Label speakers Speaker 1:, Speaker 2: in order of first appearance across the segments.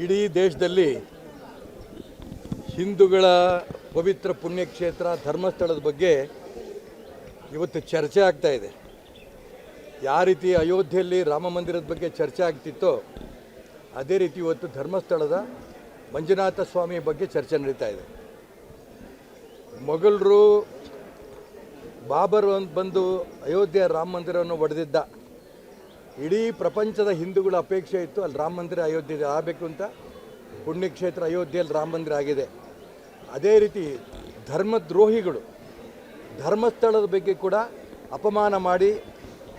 Speaker 1: ಇಡೀ ದೇಶದಲ್ಲಿ ಹಿಂದೂಗಳ ಪವಿತ್ರ ಪುಣ್ಯಕ್ಷೇತ್ರ, ಧರ್ಮಸ್ಥಳದ ಬಗ್ಗೆ ಇವತ್ತು ಚರ್ಚೆ ಆಗ್ತಾ ಇದೆ. ಯಾವ ರೀತಿ ಅಯೋಧ್ಯೆಯಲ್ಲಿ ರಾಮ ಮಂದಿರದ ಬಗ್ಗೆ ಚರ್ಚೆ ಆಗ್ತಿತ್ತೋ, ಅದೇ ರೀತಿ ಇವತ್ತು ಧರ್ಮಸ್ಥಳದ ಮಂಜುನಾಥ ಸ್ವಾಮಿ ಬಗ್ಗೆ ಚರ್ಚೆ ನಡೀತಾ ಇದೆ. ಮೊಘಲರು, ಬಾಬರ್ ಬಂದು ಅಯೋಧ್ಯೆಯ ರಾಮ ಮಂದಿರವನ್ನು ಒಡೆದಿದ್ದ ಇಡೀ ಪ್ರಪಂಚದ ಹಿಂದೂಗಳ ಅಪೇಕ್ಷೆ ಇತ್ತು, ಅಲ್ಲಿ ರಾಮ ಮಂದಿರ ಅಯೋಧ್ಯೆ ಆಗಬೇಕು ಅಂತ. ಪುಣ್ಯಕ್ಷೇತ್ರ ಅಯೋಧ್ಯೆಯಲ್ಲಿ ರಾಮ ಮಂದಿರ ಆಗಿದೆ. ಅದೇ ರೀತಿ ಧರ್ಮದ್ರೋಹಿಗಳು, ಧರ್ಮಸ್ಥಳದ ಬಗ್ಗೆ ಕೂಡ ಅಪಮಾನ ಮಾಡಿ,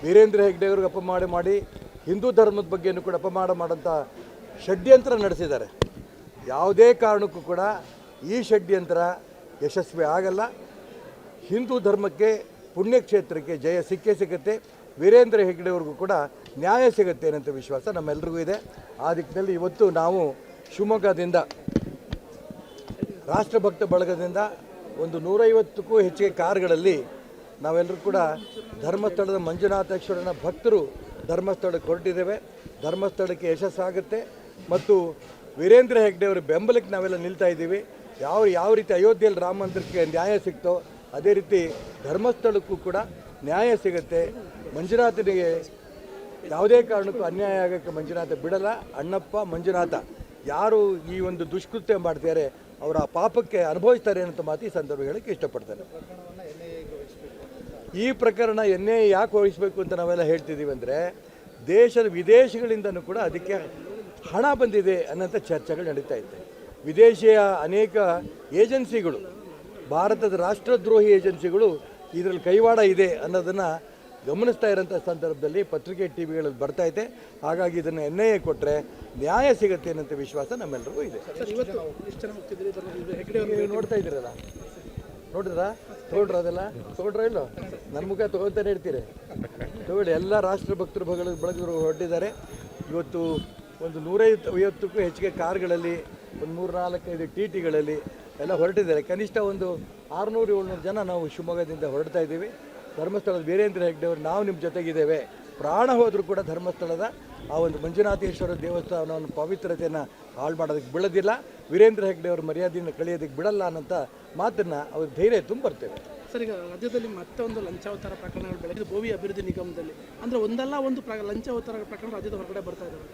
Speaker 1: ವೀರೇಂದ್ರ ಹೆಗ್ಡೆ ಅವ್ರಿಗೆ ಅಪಮಾನ ಮಾಡಿ, ಹಿಂದೂ ಧರ್ಮದ ಬಗ್ಗೆಯೂ ಕೂಡ ಅಪಮಾನ ಮಾಡೋಂಥ ಷಡ್ಯಂತ್ರ ನಡೆಸಿದ್ದಾರೆ. ಯಾವುದೇ ಕಾರಣಕ್ಕೂ ಕೂಡ ಈ ಷಡ್ಯಂತ್ರ ಯಶಸ್ವಿ ಆಗಲ್ಲ. ಹಿಂದೂ ಧರ್ಮಕ್ಕೆ, ಪುಣ್ಯಕ್ಷೇತ್ರಕ್ಕೆ ಜಯ ಸಿಕ್ಕೇ ಸಿಗುತ್ತೆ. ವೀರೇಂದ್ರ ಹೆಗ್ಡೆಯವ್ರಿಗೂ ಕೂಡ ನ್ಯಾಯ ಸಿಗುತ್ತೆ ಅನ್ನೋಂಥ ವಿಶ್ವಾಸ ನಮ್ಮೆಲ್ರಿಗೂ ಇದೆ. ಆ ದಿಕ್ಕಿನಲ್ಲಿ ಇವತ್ತು ನಾವು ಶಿವಮೊಗ್ಗದಿಂದ, ರಾಷ್ಟ್ರಭಕ್ತ ಬಳಗದಿಂದ ಒಂದು ನೂರೈವತ್ತಕ್ಕೂ ಹೆಚ್ಚಿಗೆ ಕಾರ್ಗಳಲ್ಲಿ ನಾವೆಲ್ಲರೂ ಕೂಡ ಧರ್ಮಸ್ಥಳದ ಮಂಜುನಾಥೇಶ್ವರನ ಭಕ್ತರು ಧರ್ಮಸ್ಥಳಕ್ಕೆ ಹೊರಟಿದ್ದೇವೆ. ಧರ್ಮಸ್ಥಳಕ್ಕೆ ಯಶಸ್ಸಾಗುತ್ತೆ. ಮತ್ತು ವೀರೇಂದ್ರ ಹೆಗ್ಡೆ ಅವರ ಬೆಂಬಲಕ್ಕೆ ನಾವೆಲ್ಲ ನಿಲ್ತಾ ಇದ್ದೀವಿ. ಯಾವ ಯಾವ ರೀತಿ ಅಯೋಧ್ಯೆಯಲ್ಲಿ ರಾಮ ಮಂದಿರಕ್ಕೆ ನ್ಯಾಯ ಸಿಕ್ತೋ ಅದೇ ರೀತಿ ಧರ್ಮಸ್ಥಳಕ್ಕೂ ಕೂಡ ನ್ಯಾಯ ಸಿಗುತ್ತೆ. ಮಂಜುನಾಥನಿಗೆ ಯಾವುದೇ ಕಾರಣಕ್ಕೂ ಅನ್ಯಾಯ ಆಗೋಕ್ಕೆ ಮಂಜುನಾಥ ಬಿಡಲ್ಲ. ಅಣ್ಣಪ್ಪ ಮಂಜುನಾಥ ಯಾರು ಈ ಒಂದು ದುಷ್ಕೃತ್ಯ ಮಾಡ್ತಾರೆ ಅವರ ಪಾಪಕ್ಕೆ ಅನುಭವಿಸ್ತಾರೆ ಅಂತ ಮಾತು ಈ ಸಂದರ್ಭ ಹೇಳಕ್ಕೆ ಇಷ್ಟಪಡ್ತಾರೆ ಈ ಪ್ರಕರಣ ಎನ್ನೇ ಯಾಕೆ ವಹಿಸಬೇಕು ಅಂತ ನಾವೆಲ್ಲ ಹೇಳ್ತಿದ್ದೀವಿ ಅಂದರೆ, ದೇಶದ ವಿದೇಶಗಳಿಂದನೂ ಕೂಡ ಅದಕ್ಕೆ ಹಣ ಬಂದಿದೆ ಅನ್ನೋಂಥ ಚರ್ಚೆಗಳು ನಡೀತಾ ಇದೆ ವಿದೇಶಿಯ ಅನೇಕ ಏಜೆನ್ಸಿಗಳು, ಭಾರತದ ರಾಷ್ಟ್ರದ್ರೋಹಿ ಏಜೆನ್ಸಿಗಳು ಇದರಲ್ಲಿ ಕೈವಾಡ ಇದೆ ಅನ್ನೋದನ್ನು ಗಮನಿಸ್ತಾ ಇರೋಂಥ ಸಂದರ್ಭದಲ್ಲಿ ಪತ್ರಿಕೆ ಟಿ ವಿಗಳಲ್ಲಿ ಬರ್ತಾ ಇದೆ. ಹಾಗಾಗಿ ಇದನ್ನು ಎನ್ ಐ ಎ ಕೊಟ್ಟರೆ ನ್ಯಾಯ ಸಿಗುತ್ತೆ ಅನ್ನೋಂಥ ವಿಶ್ವಾಸ ನಮ್ಮೆಲ್ಲರಿಗೂ ಇದೆ. ನೋಡ್ತಾ ಇದ್ದೀರಲ್ಲ? ನೋಡಿದ್ರಾ? ತೊಗೊಂಡ್ರ ಅದೆಲ್ಲ? ತೊಗೊಂಡ್ರ ಇಲ್ಲೋ? ನನ್ನ ಮುಖ ತೊಗೊಳ್ತಾನೆ ಇರ್ತೀರಿ. ತಗೊಳ್ಳಿ ಎಲ್ಲ ರಾಷ್ಟ್ರ ಭಕ್ತರು ಬಗಳ ಬಳಗರು ಹೊರಟಿದ್ದಾರೆ. ಇವತ್ತು ಒಂದು ನೂರೈವತ್ತು ಐವತ್ತಕ್ಕೂ ಹೆಚ್ಚಿಗೆ ಕಾರ್ಗಳಲ್ಲಿ ಒಂದು ಮೂರು ನಾಲ್ಕೈದು ಟಿ ಟಿಗಳಲ್ಲಿ ಎಲ್ಲ ಹೊರಟಿದ್ದಾರೆ. ಕನಿಷ್ಠ ಒಂದು ಆರುನೂರು ಏಳ್ನೂರು ಜನ ನಾವು ಶಿವಮೊಗ್ಗದಿಂದ ಹೊರಡ್ತಾ ಇದ್ದೀವಿ. ಧರ್ಮಸ್ಥಳದ ವೀರೇಂದ್ರ ಹೆಗ್ಡೆ ಅವರು ನಾವು ನಿಮ್ಮ ಜೊತೆಗಿದ್ದೇವೆ. ಪ್ರಾಣ ಹೋದರೂ ಕೂಡ ಧರ್ಮಸ್ಥಳದ ಆ ಒಂದು ಮಂಜುನಾಥೇಶ್ವರ ದೇವಸ್ಥಾನವನ್ನು ಪವಿತ್ರತೆಯನ್ನು ಹಾಳು ಮಾಡೋದಕ್ಕೆ ಬಿಡೋದಿಲ್ಲ ವೀರೇಂದ್ರ ಹೆಗ್ಡೆ ಅವ್ರ ಮರ್ಯಾದೆಯನ್ನು ಕಳೆಯೋದಕ್ಕೆ ಬಿಡಲ್ಲ ಅನ್ನೋಂಥ ಮಾತನ್ನು ಅವ್ರ ಧೈರ್ಯ ತುಂಬರ್ತೇವೆ
Speaker 2: ಸರ್, ಈಗ ರಾಜ್ಯದಲ್ಲಿ ಮತ್ತೊಂದು ಲಂಚಾವತಾರ ಪ್ರಕರಣಗಳು ಬೆಳಗ್ಗೆ ಭೋವಿ ಅಭಿವೃದ್ಧಿ ನಿಗಮದಲ್ಲಿ. ಅಂದರೆ ಒಂದಲ್ಲ ಒಂದು ಪ್ರ ಲಂಚಾವತಾರ ಪ್ರಕರಣ ರಾಜ್ಯದ ಹೊರಗಡೆ ಬರ್ತಾ ಇದ್ದಾವೆ